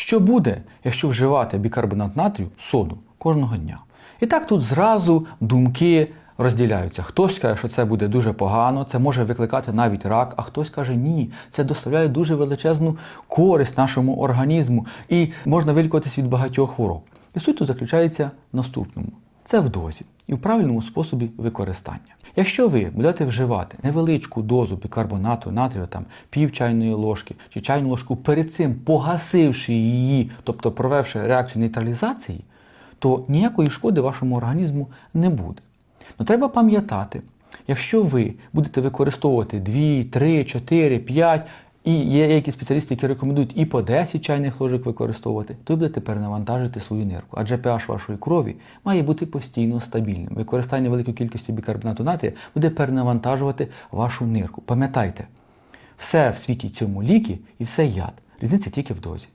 Що буде, якщо вживати бікарбонат натрію соду кожного дня? І так тут зразу думки розділяються. Хтось каже, що це буде дуже погано, це може викликати навіть рак, а хтось каже, ні, це доставляє дуже величезну користь нашому організму і можна вилікуватись від багатьох хвороб. І суть тут заключається в наступному: це в дозі і в правильному способі використання. Якщо ви будете вживати невеличку дозу бікарбонату натрію, там пів чайної ложки чи чайну ложку, перед цим погасивши її, тобто провівши реакцію нейтралізації, то ніякої шкоди вашому організму не буде. Ну треба пам'ятати, якщо ви будете використовувати 2, 3, 4, 5, і є якісь спеціалісти, які рекомендують і по 10 чайних ложок використовувати, то ви будете перенавантажити свою нирку. Адже pH вашої крові має бути постійно стабільним. Використання великої кількості бікарбонату натрія буде перенавантажувати вашу нирку. Пам'ятайте, все в світі цьому ліки і все яд. Різниця тільки в дозі.